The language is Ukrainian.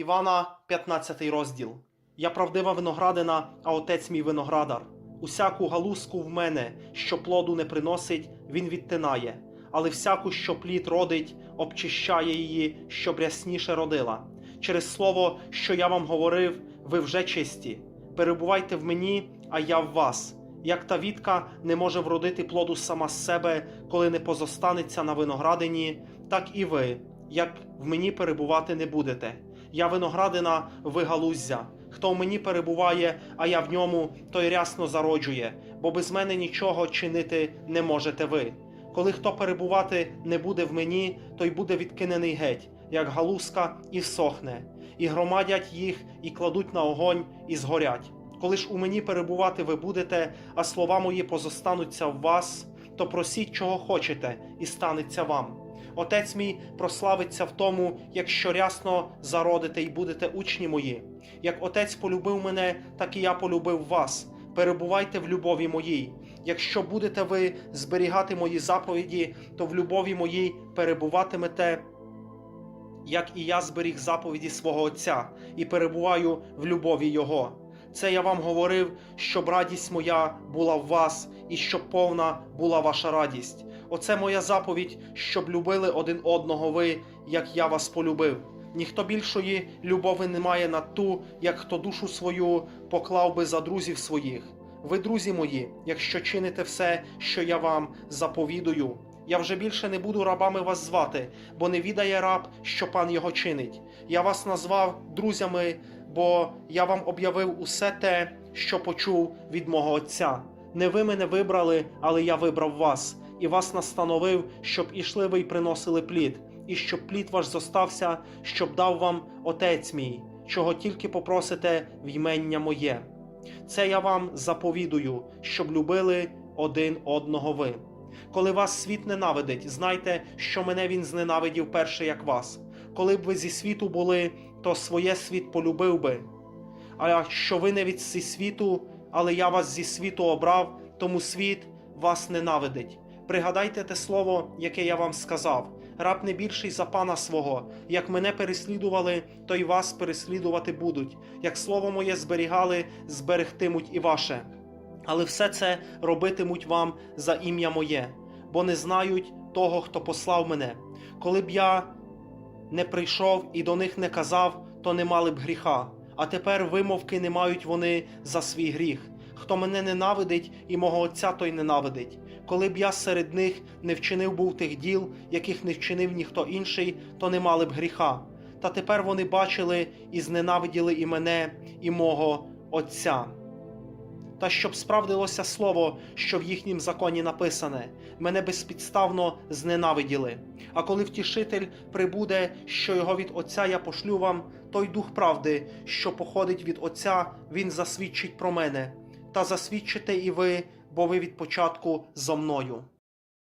Івана, 15 розділ. Я правдива виноградина, а отець мій виноградар. Усяку галузку в мене, що плоду не приносить, він відтинає, але всяку, що плід родить, обчищає її, щоб рясніше родила. Через слово, що я вам говорив, ви вже чисті. Перебувайте в мені, а я в вас. Як та вітка не може вродити плоду сама з себе, коли не позостанеться на виноградині, так і ви, як в мені перебувати не будете. Я виноградина, ви галуздя. Хто в мені перебуває, а я в ньому, той рясно зароджує, бо без мене нічого чинити не можете ви. Коли хто перебувати не буде в мені, той буде відкинений геть, як галузка, і всохне, і громадять їх, і кладуть на огонь, і згорять. Коли ж у мені перебувати ви будете, а слова мої позостануться в вас, то просіть, чого хочете, і станеться вам. Отець мій прославиться в тому, якщо рясно зародите і будете учні мої. Як отець полюбив мене, так і я полюбив вас. Перебувайте в любові моїй. Якщо будете ви зберігати мої заповіді, то в любові моїй перебуватимете, як і я зберіг заповіді свого Отця і перебуваю в любові Його. Це я вам говорив, щоб радість моя була в вас, і щоб повна була ваша радість. Оце моя заповідь, щоб любили один одного ви, як я вас полюбив. Ніхто більшої любові не має на ту, як хто душу свою поклав би за друзів своїх. Ви, друзі мої, якщо чините все, що я вам заповідую, я вже більше не буду рабами вас звати, бо не відає раб, що пан його чинить. Я вас назвав друзями, бо я вам об'явив усе те, що почув від мого Отця. Не ви мене вибрали, але я вибрав вас, і вас настановив, щоб ішли ви й приносили плід, і щоб плід ваш зостався, щоб дав вам Отець мій, чого тільки попросите в ймення моє. Це я вам заповідую, щоб любили один одного ви. Коли вас світ ненавидить, знайте, що мене він зненавидів перше, як вас. Коли б ви зі світу були, то своє світ полюбив би. А що ви не від зі світу, але я вас зі світу обрав, тому світ вас ненавидить. Пригадайте те слово, яке я вам сказав. Раб не більший за пана свого. Як мене переслідували, то й вас переслідувати будуть. Як слово моє зберігали, зберегтимуть і ваше. Але все це робитимуть вам за ім'я моє, бо не знають того, хто послав мене. Коли б я не прийшов і до них не казав, то не мали б гріха. А тепер вимовки не мають вони за свій гріх. Хто мене ненавидить і мого Отця той ненавидить. Коли б я серед них не вчинив був тих діл, яких не вчинив ніхто інший, то не мали б гріха. Та тепер вони бачили і зненавиділи і мене, і мого Отця. Та щоб справдилося слово, що в їхнім законі написане, мене безпідставно зненавиділи. А коли втішитель прибуде, що його від Отця я пошлю вам, той дух правди, що походить від Отця, він засвідчить про мене. Та засвідчите і ви, бо ви від початку зо мною.